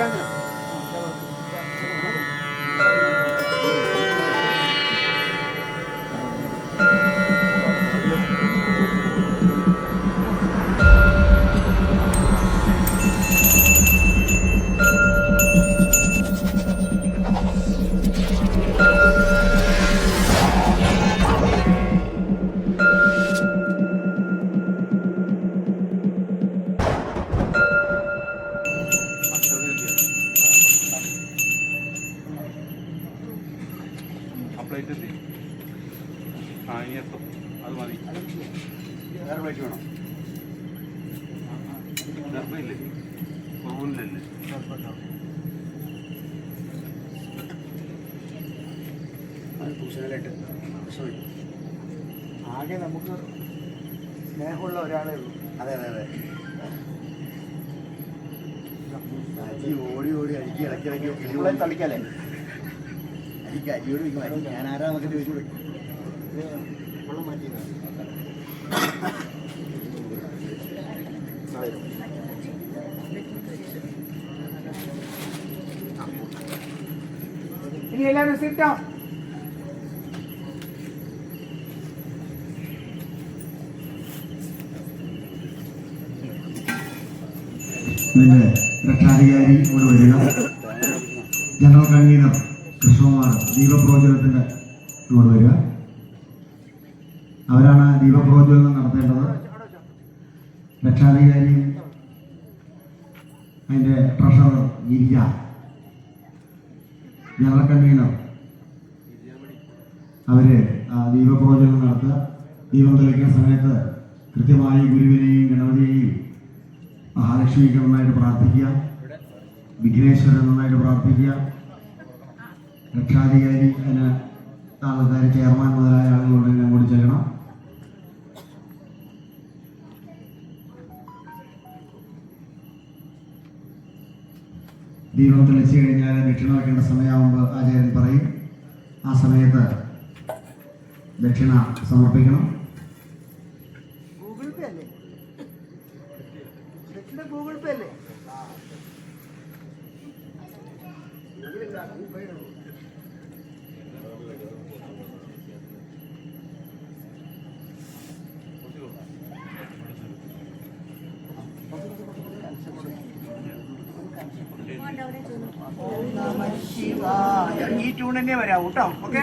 Rana. Plate എത്തി ആ ഇനി എത്തും. അത് മതി. വേറെ പ്ലേറ്റ് വേണം? ഡർബയില്ലേ കൊറൂനിലല്ലേ ആകെ നമുക്ക് സ്നേഹമുള്ള ഒരാളേ ഉള്ളൂ. അതെ അതെ അതെ. ഓടി ഓടി അടിക്കി ഇളക്കി ഇളക്കി തളിക്കാലേ ഈ കരിയോട് ഞാൻ ആരാ നമുക്ക് ചോദിച്ചു എല്ലാവരും ജനറൽ കൺവീനർ. കൃഷ്ണകുമാർ ദീപപ്രോജ്വലത്തിന്റെ കൂടെ വരിക. അവരാണ് ദീപപ്രോജ്വലനം നടത്തേണ്ടത്. രക്ഷാധികാരി അതിന്റെ ട്രഷറർ ഗിരിജ ജനറൽ കൺവീനർ. അവർ ദീപപ്രോജ്വലനം നടത്തുക. ദീപം തെളിക്കുന്ന സമയത്ത് കൃത്യമായി ഗുരുവിനെയും ഗണപതിയെയും മഹാലക്ഷ്മിക്ക് നന്നായിട്ട് പ്രാർത്ഥിക്കുക. വിഘ്നേശ്വരൻ നന്നായിട്ട് പ്രാർത്ഥിക്കുക. രക്ഷാധികാരി അതിന് താളക്കാരി ചെയർമാൻ മുതലായ ആളുകളുണ്ടെങ്കിൽ കൂടി ചെല്ലണം. ദീപം തെളിച്ചു കഴിഞ്ഞാൽ ദക്ഷിണ വയ്ക്കേണ്ട സമയമാകുമ്പോൾ ആചാര്യൻ പറയും ആ സമയത്ത് ദക്ഷിണ സമർപ്പിക്കണം. ഈ ട്യൂൺ തന്നെ വരാവൂ കേട്ടോ okay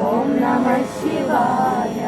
Om Namah Shivaya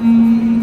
Mm-hmm.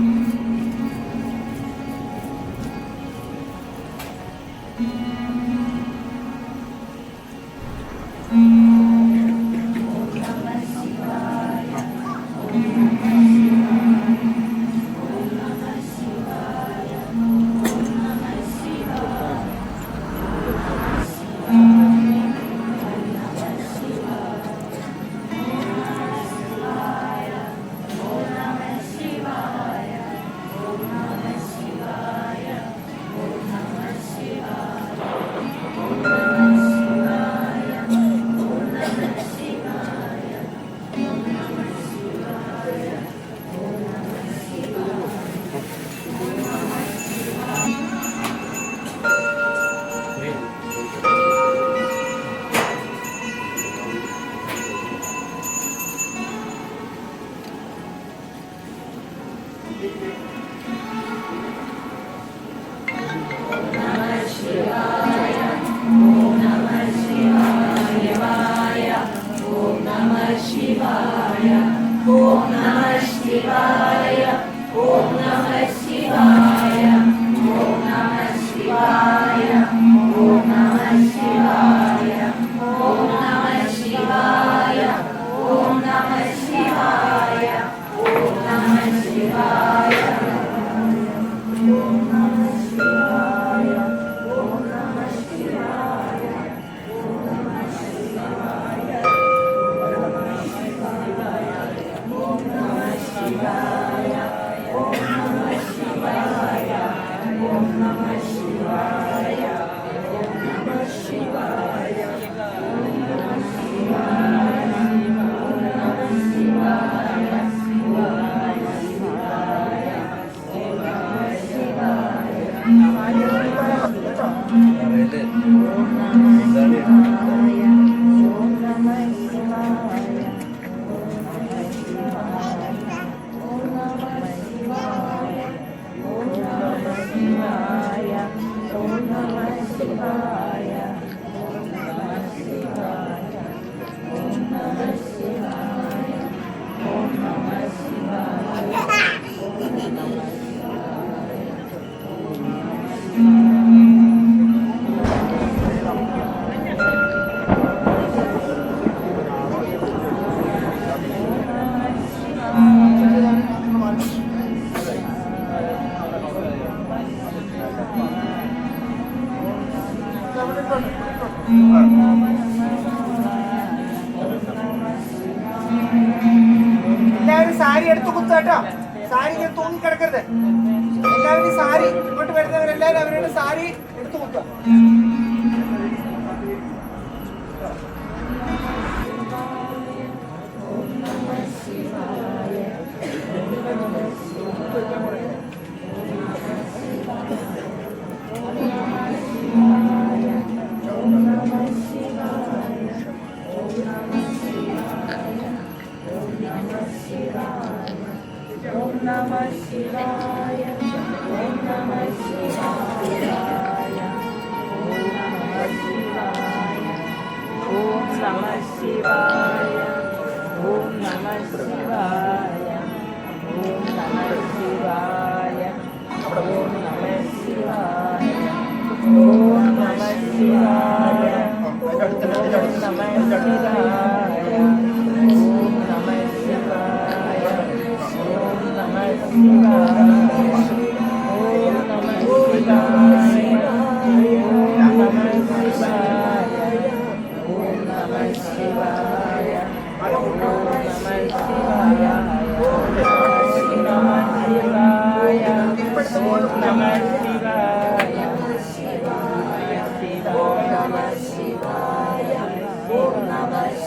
വരുന്നവരെല്ലാവരും അവരുടെ സാരി എടുത്തു കുത്തുക Yeah.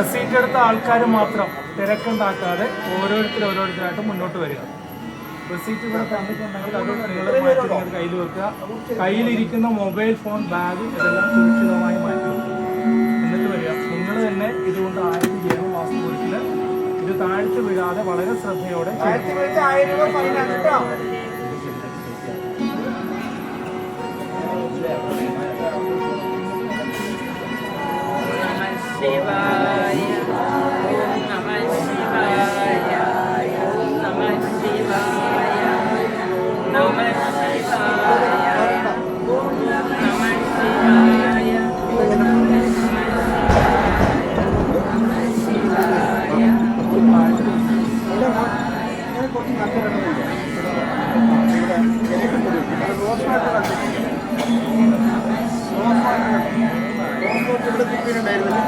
റെസീറ്റ് എടുത്ത ആൾക്കാർ മാത്രം തിരക്കുണ്ടാക്കാതെ ഓരോരുത്തർ ഓരോരുത്തരായിട്ട് മുന്നോട്ട് വരിക. റെസീറ്റ് ഇവിടെ തന്നിട്ടുണ്ടെങ്കിൽ നിങ്ങൾ കയ്യിൽ വെക്കുക. കയ്യിലിരിക്കുന്ന മൊബൈൽ ഫോൺ ബാഗ് ഇതെല്ലാം സുരക്ഷിതമായി മാറ്റുക. എന്നിട്ട് വരിക. നിങ്ങൾ തന്നെ ഇതുകൊണ്ട് ആയിരത്തി ജൈവ വാസ്തുവിൽ ഇത് താഴ്ത്തി വിടാതെ വളരെ ശ്രദ്ധയോടെ ഇവിടെ തിപ്പിനുണ്ടായിരുന്നില്ല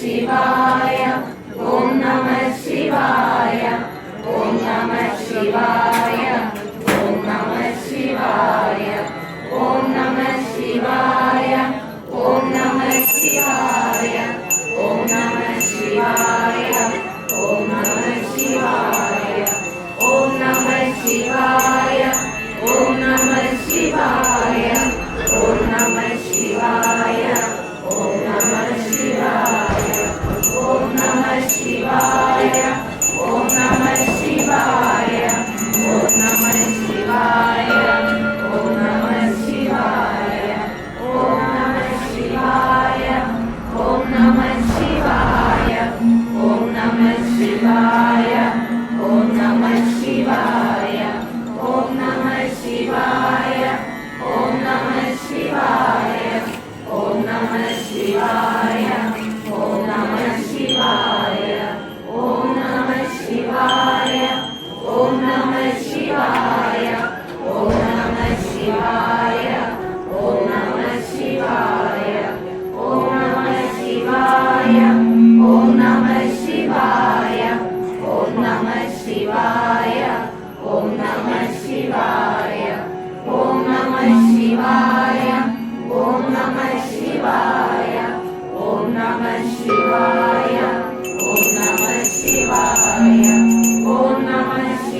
शिवा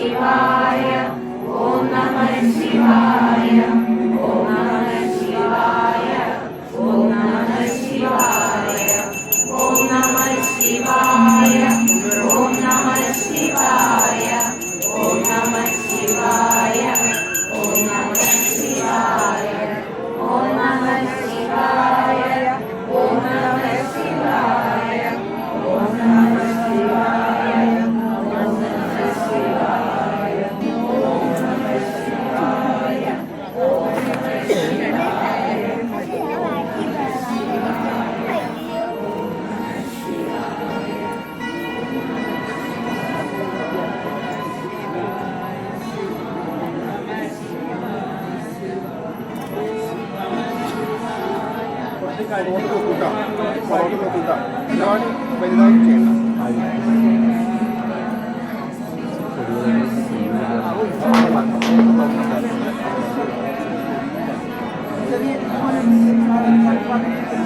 希望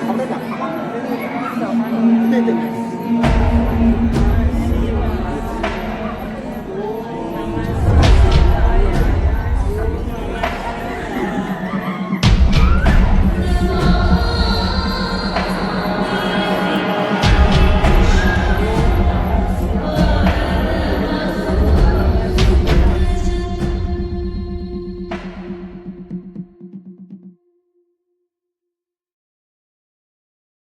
好在两，对对。